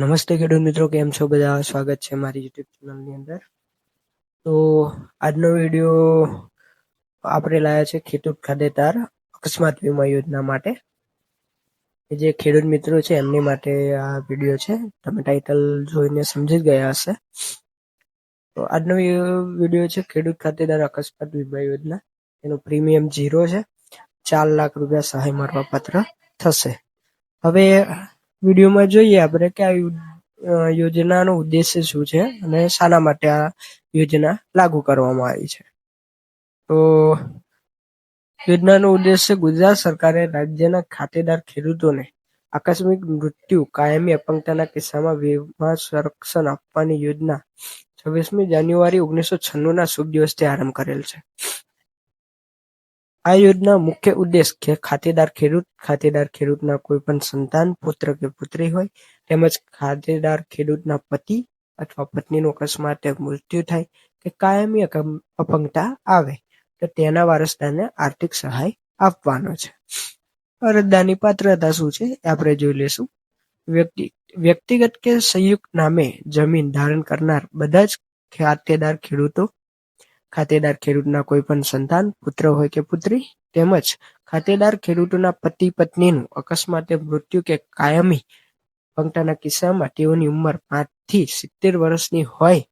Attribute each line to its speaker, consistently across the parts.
Speaker 1: નમસ્તે ખેડૂત મિત્રો, કેમ છો બધા? સ્વાગત છે મારી યુટ્યુબ ચેનલની અંદર. તો આજનો વીડિયો આપણે લાયા છે ખેડૂત ખાતેદાર અકસ્માત વીમા યોજના માટે. જે ખેડૂત મિત્રો છે, એમની માટે આ વીડિયો છે. તમે ટાઇટલ જોઈને સમજી ગયા હશે. તો આજનો વીડિયો છે ખેડૂત ખાતેદાર અકસ્માત વીમા યોજના. એનું પ્રીમિયમ ઝીરો છે. ચાર લાખ રૂપિયા સહાય મળવા પાત્ર થશે. હવે વિડીયોમાં જોઈએ આપણે કે આ યોજનાનો ઉદ્દેશ્ય શું છે અને શાના માટે આ યોજના લાગુ કરવામાં આવી છે. તો યોજનાનો ઉદ્દેશ્ય ગુજરાત સરકારે રાજ્યના ખાતેદાર ખેડૂતોને આકસ્મિક મૃત્યુ, કાયમી અપંગતાના કિસ્સામાં વીમા સંરક્ષણ આપવાની યોજના છવ્વીસમી જાન્યુઆરી ઓગણીસો છન્નુંના શુભ દિવસથી આરંભ કરેલ છે. આ યોજના મુખ્ય ઉદ્દેશ કે ખાતેદાર ખેડૂત, ખાતેદાર ખેડૂતના કોઈ પણ સંતાન, પુત્ર કે પુત્રી હોય, તેમજ ખાતેદાર ખેડૂતના પતિ અથવા પત્નીનું અકસ્માતે મૃત્યુ થાય કે કાયમી અપંગતા આવે, તો તેના વારસદારને આર્થિક સહાય આપવાનો છે. અરજદારની પાત્રતા શું છે આપણે જોઈ લેશું વ્યક્તિ, વ્યક્તિગત કે સંયુક્ત નામે જમીન ધારણ કરનાર બધા જ ખાતેદાર ખેડૂતો ખાતેદાર ખેડૂતના કોઈ પણ સંતાન, પુત્ર હોય કે પુત્રી, તેમજ ખાતેદાર ખેડૂતોના પતિ પત્નીનું અકસ્માતે મૃત્યુ કે કાયમી પંક્તાના કિસ્સામાં તેઓની ઉંમર પાંચથી સિત્તેર વર્ષની હોય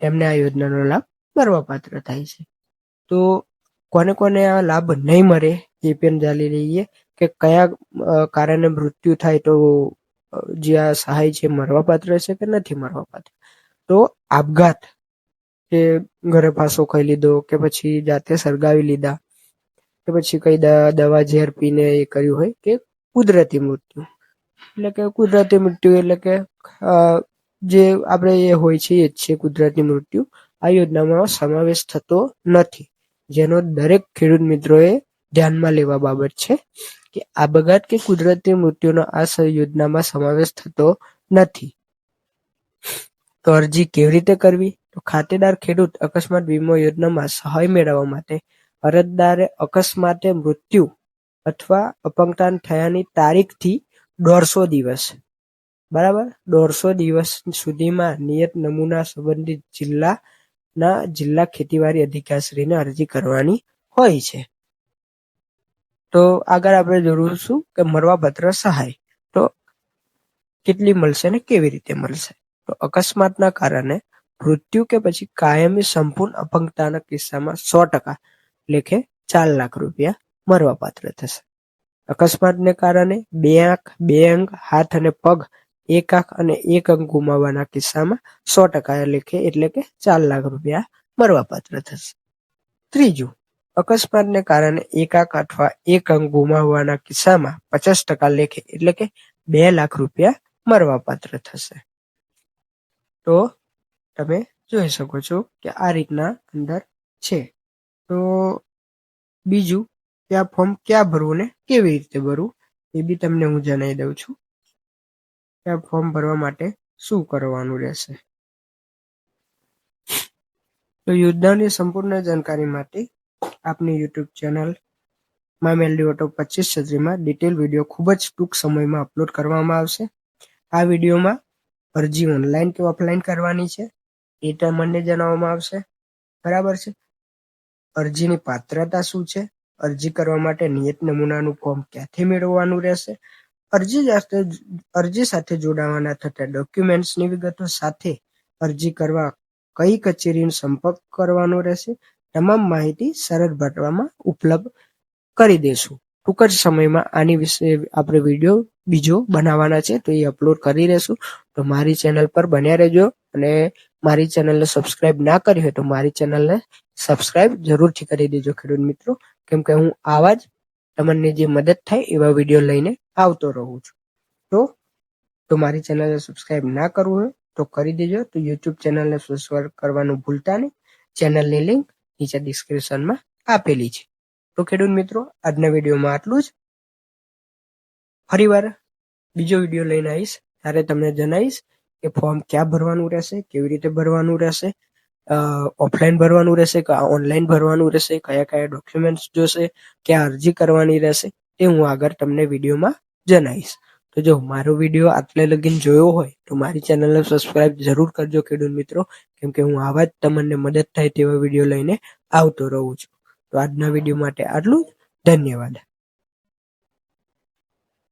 Speaker 1: એમને આ યોજનાનો લાભ મળવાપાત્ર થાય છે. તો કોને કોને આ લાભ નહીં મળે એ પણ જાણી લઈએ કે કયા કારણે મૃત્યુ થાય તો જે આ સહાય છે મળવાપાત્ર છે કે નથી મળવાપાત્ર? તો આપઘાત કે ઘરે ફાંસો ખાઈ લીધો કે પછી જાતે સળગાવી લીધા કે પછી કઈ દવા ઝેર પીને એ કર્યું હોય કે કુદરતી મૃત્યુ. એટલે કે કુદરતી મૃત્યુ એટલે કે જે આપણે એ હોય છે એ જ છે કુદરતી મૃત્યુ. આ યોજનામાં સમાવેશ થતો નથી. જેનો દરેક ખેડૂત મિત્રોએ ધ્યાનમાં લેવા બાબત છે કે આપઘાત કે કુદરતી મૃત્યુનો આ યોજનામાં સમાવેશ થતો નથી. તો અરજી કેવી રીતે કરવી? તો ખાતેદાર ખેડૂત અકસ્માત વીમા યોજનામાં સહાય મેળવવા માટે અરજદારે અકસ્માતે મૃત્યુ અથવા અપંગતાન થયાની તારીખથી દોઢસો દિવસ. બરાબર? દોઢસો દિવસ સુધીમાં નિયત નમૂના સંબંધિત જિલ્લાના જિલ્લા ખેતીવાડી અધિકારીશ્રીને અરજી કરવાની હોય છે. તો આગળ આપણે જોઈશું કે મરવાપત્ર સહાય તો કેટલી મળશે ને કેવી રીતે મળશે? તો અકસ્માતના કારણે મૃત્યુ કે પછી કાયમી સંપૂર્ણ અપંગતાના કિસ્સામાં સો ટકા લેખે ચાર લાખ રૂપિયા મળવાપાત્ર થશે. અકસ્માતને કારણે બે આંખ, બે અંગ, હાથ અને પગ, એક આંખ અને એક અંગ ગુમાવવાના કિસ્સામાં સો ટકા લેખે એટલે કે ચાર લાખ રૂપિયા મળવાપાત્ર થશે. ત્રીજું, અકસ્માતને કારણે એક આંખ અથવા એક અંગ ગુમાવવાના કિસ્સામાં પચાસ ટકા લેખે એટલે કે બે લાખ રૂપિયા મળવાપાત્ર થશે. તો તમે જોઈ શકો છો કે આ રીતના અંદર છે. તો બીજું કે આ ફોર્મ ક્યાં ભરવું ને કેવી રીતે ભરવું એ બી તમને હું જણાવી દઉં છું કે આ ફોર્મ ભરવા માટે શું કરવાનું રહેશે. તો યોજનાની સંપૂર્ણ જાણકારી માટે આપની યુટ્યુબ ચેનલ મા મેલડી ઓટો પચીસ છત્રીમાં ડિટેલ વીડિયો ખૂબ જ ટૂંક સમયમાં અપલોડ કરવામાં આવશે. આ વિડીયોમાં અરજી ઓનલાઈન કે ઓફલાઈન કરવાની છે. એ મને જણાવવામાં આવશે. બરાબર છે? અરજીની પાત્રતા શું છે? અરજી કરવા માટે નિયત નમૂનાનું ફોર્મ ક્યાંથી મેળવવાનું રહેશે? અરજી સાથે અરજી સાથે જોડાવાના થતા ડોક્યુમેન્ટ્સની વિગતો સાથે અરજી કરવા કઈ કચેરીનો સંપર્ક કરવાનો રહેશે? તમામ માહિતી સરળ ભાટવામાં ઉપલબ્ધ કરી દેશું ટૂંક જ સમયમાં આની વિશે આપણે વીડિયો બીજો બનાવવાના છે, તો એ અપલોડ કરી દેશું તો મારી ચેનલ પર બન્યા રહેજો. અને મારી ચેનલને સબસ્ક્રાઇબ ના કરી હોય તો મારી ચેનલને સબસ્ક્રાઇબ જરૂરથી કરી દેજો ખેડૂત મિત્રો. કેમ કે હું આવા જ તમને જે મદદ થાય એવા વીડિયો લઈને આવતો રહું છું. તો તો મારી ચેનલને સબસ્ક્રાઇબ ના કરવું હોય તો કરી દેજો. તો યુટ્યુબ ચેનલને સબસ્ક્રાઇબ કરવાનું ભૂલતા નહીં. ચેનલની લિંક નીચે ડિસ્ક્રિપ્શનમાં આપેલી છે. તો ખેડૂત મિત્રો, આજના વિડીયોમાં આટલું જ. ફરીવાર બીજો વીડિયો લઈને આવીશ. ત્યારે તમને જણાવીશ કે ફોર્મ ક્યાં ભરવાનું રહેશે, કેવી રીતે ભરવાનું રહેશે ઓફલાઈન ભરવાનું રહેશે કે ઓનલાઈન ભરવાનું રહેશે, કયા કયા ડોક્યુમેન્ટ્સ જોશે, ક્યાં અરજી કરવાની રહેશે, એ હું આગળ તમને વિડીયોમાં જણાવીશ. તો તો જો મારો વીડિયો આટલે લગીન જોયો હોય, તો મારી ચેનલને સબસ્ક્રાઇબ જરૂર કરજો ખેડૂત મિત્રો, કેમ કે હું આવા જ તમને મદદ થાય તેવા વીડિયો લઈને આવતો રહું છું. તો આજના વીડિયો માટે આટલું ધન્યવાદ.